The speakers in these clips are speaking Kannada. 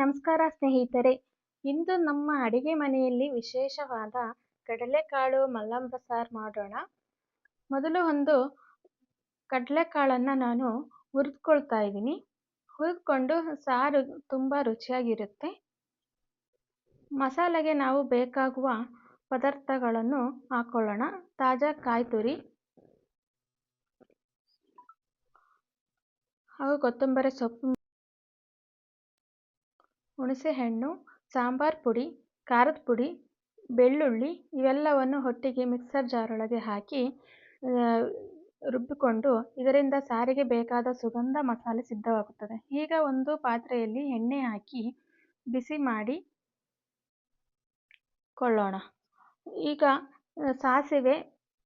ನಮಸ್ಕಾರ ಸ್ನೇಹಿತರೆ. ಇಂದು ನಮ್ಮ ಅಡಿಗೆ ಮನೆಯಲ್ಲಿ ವಿಶೇಷವಾದ ಕಡಲೆಕಾಳು ಮಲ್ಲಂಬ ಸಾರು ಮಾಡೋಣ. ಮೊದಲು ಒಂದು ಕಡಲೆಕಾಳನ್ನು ನಾನು ಹುರಿದ್ಕೊಳ್ತಾ ಇದ್ದೀನಿ. ಹುರಿದ್ಕೊಂಡು ಸಾರು ತುಂಬ ರುಚಿಯಾಗಿರುತ್ತೆ. ಮಸಾಲೆಗೆ ನಾವು ಬೇಕಾಗುವ ಪದಾರ್ಥಗಳನ್ನು ಹಾಕೊಳ್ಳೋಣ. ತಾಜಾ ಕಾಯಿ ತುರಿ ಹಾಗೂ ಕೊತ್ತಂಬರಿ ಸೊಪ್ಪು ಹುಣಸೆಹಣ್ಣು, ಸಾಂಬಾರು ಪುಡಿ, ಖಾರದ ಪುಡಿ, ಬೆಳ್ಳುಳ್ಳಿ ಇವೆಲ್ಲವನ್ನು ಒಟ್ಟಿಗೆ ಮಿಕ್ಸರ್ ಜಾರೊಳಗೆ ಹಾಕಿ ರುಬ್ಬಿಕೊಂಡು ಇದರಿಂದ ಸಾರಿಗೆ ಬೇಕಾದ ಸುಗಂಧ ಮಸಾಲೆ ಸಿದ್ಧವಾಗುತ್ತದೆ. ಈಗ ಒಂದು ಪಾತ್ರೆಯಲ್ಲಿ ಎಣ್ಣೆ ಹಾಕಿ ಬಿಸಿ ಮಾಡಿ ಕೊಳ್ಳೋಣ. ಈಗ ಸಾಸಿವೆ,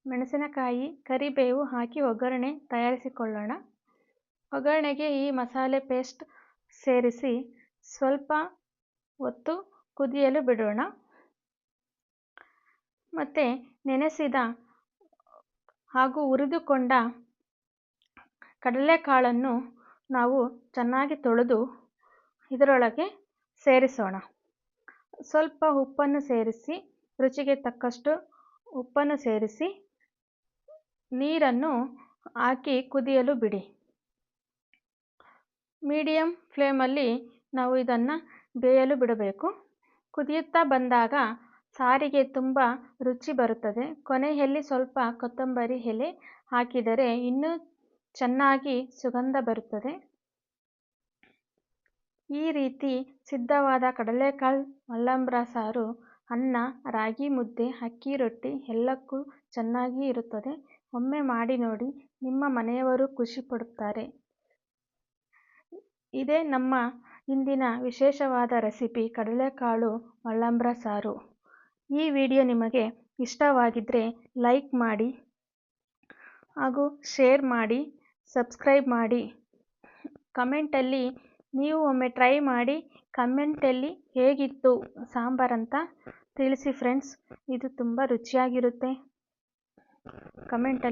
ಮೆಣಸಿನಕಾಯಿ, ಕರಿಬೇವು ಹಾಕಿ ಒಗ್ಗರಣೆ ತಯಾರಿಸಿಕೊಳ್ಳೋಣ. ಒಗ್ಗರಣೆಗೆ ಈ ಮಸಾಲೆ ಪೇಸ್ಟ್ ಸೇರಿಸಿ ಸ್ವಲ್ಪ ಹೊತ್ತು ಕುದಿಯಲು ಬಿಡೋಣ. ಮತ್ತು ನೆನೆಸಿದ ಹಾಗೂ ಹುರಿದುಕೊಂಡ ಕಡಲೆಕಾಳನ್ನು ನಾವು ಚೆನ್ನಾಗಿ ತೊಳೆದು ಇದರೊಳಗೆ ಸೇರಿಸೋಣ. ಸ್ವಲ್ಪ ಉಪ್ಪನ್ನು ಸೇರಿಸಿ, ರುಚಿಗೆ ತಕ್ಕಷ್ಟು ಉಪ್ಪನ್ನು ಸೇರಿಸಿ, ನೀರನ್ನು ಹಾಕಿ ಕುದಿಯಲು ಬಿಡಿ. ಮೀಡಿಯಮ್ ಫ್ಲೇಮಲ್ಲಿ ನಾವು ಇದನ್ನು ಬೇಯಲು ಬಿಡಬೇಕು. ಕುದಿಯುತ್ತಾ ಬಂದಾಗ ಸಾರಿಗೆ ತುಂಬ ರುಚಿ ಬರುತ್ತದೆ. ಕೊನೆಯಲ್ಲಿ ಸ್ವಲ್ಪ ಕೊತ್ತಂಬರಿ ಎಲೆ ಹಾಕಿದರೆ ಇನ್ನೂ ಚೆನ್ನಾಗಿ ಸುಗಂಧ ಬರುತ್ತದೆ. ಈ ರೀತಿ ಸಿದ್ಧವಾದ ಕಡಲೆಕಾಳು, ಮಲ್ಲಂಬ್ರ ಸಾರು, ಅನ್ನ, ರಾಗಿ ಮುದ್ದೆ, ಅಕ್ಕಿ ರೊಟ್ಟಿ ಎಲ್ಲಕ್ಕೂ ಚೆನ್ನಾಗಿ ಇರುತ್ತದೆ. ಒಮ್ಮೆ ಮಾಡಿ ನೋಡಿ, ನಿಮ್ಮ ಮನೆಯವರು ಖುಷಿ ಪಡುತ್ತಾರೆ. ಇದೇ ನಮ್ಮ ಇಂದಿನ ವಿಶೇಷವಾದ ರೆಸಿಪಿ ಕಡಲೆಕಾಳು ಮಳ್ಳಂಬ್ರ ಸಾರು. ಈ ವಿಡಿಯೋ ನಿಮಗೆ ಇಷ್ಟವಾಗಿದ್ದರೆ ಲೈಕ್ ಮಾಡಿ ಹಾಗೂ ಶೇರ್ ಮಾಡಿ, ಸಬ್ಸ್ಕ್ರೈಬ್ ಮಾಡಿ. ಕಮೆಂಟಲ್ಲಿ ನೀವು ಒಮ್ಮೆ ಟ್ರೈ ಮಾಡಿ, ಕಮೆಂಟಲ್ಲಿ ಹೇಗಿತ್ತು ಸಾಂಬಾರಂತ ತಿಳಿಸಿ ಫ್ರೆಂಡ್ಸ್. ಇದು ತುಂಬ ರುಚಿಯಾಗಿರುತ್ತೆ. ಕಮೆಂಟಲ್ಲಿ